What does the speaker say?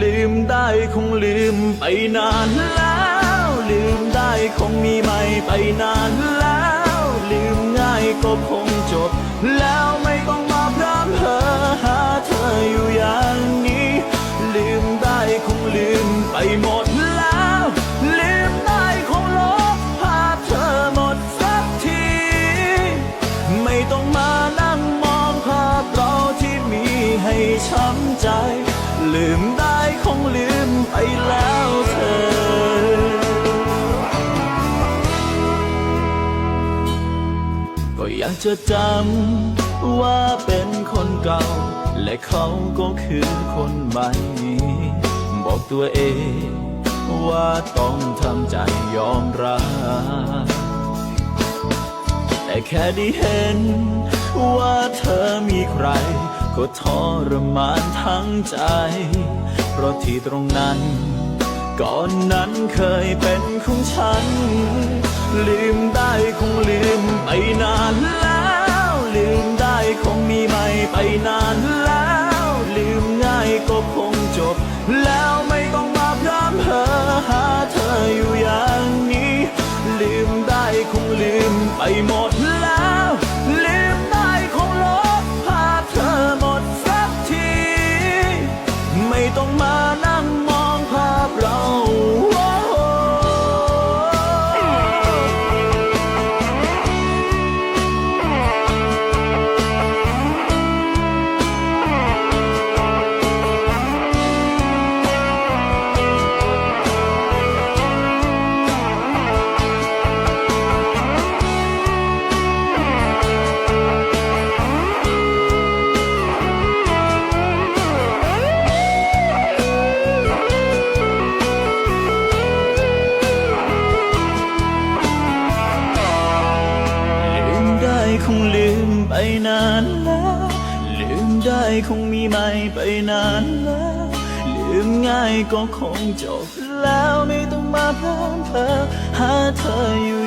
ลืมได้คงลืมไปนานแล้ว ลืมได้คงมีไม่ไปนานแล้ว ลืมง่ายก็คงจบ แล้วไม่ต้องมาพร่ำเพ้อหาเธออยู่อย่างนี้ ลืมได้คงลืมไปหมดแล้ว ลืมได้คงลบภาพเธอหมดสักที ไม่ต้องมานั่งมองภาพเราที่มีให้ช้ำใจ ลืม อยากจะจำว่าเป็นคนเก่า และเขาก็คือคนใหม่ บอกตัวเองว่าต้องทำใจยอมรับแต่แค่ได้เห็นว่าเธอมีใคร ก็ทรมานทั้งใจ เพราะที่ตรงนั้น ก่อนนั้นเคยเป็นของฉัน ลืมได้คงลืมไปนานแล้ว ลืมได้คงมีไม่ไปนานแล้ว ลืมง่ายก็คงจบ แล้วไม่ต้องมาพร่ำเพ้อหาเธออยู่อย่างนี้ ลืมได้คงลืมไปหมดแล้ว ลืมได้คงลบภาพเธอหมดสักที ไม่ต้องมา งลืมไปนานแล้ว ลืมได้คงมีไม่ไปนานแล้ว ลืมง่ายก็คงจบแล้วไม่ต้องมาพร่ำเพ้อหาเธออยู่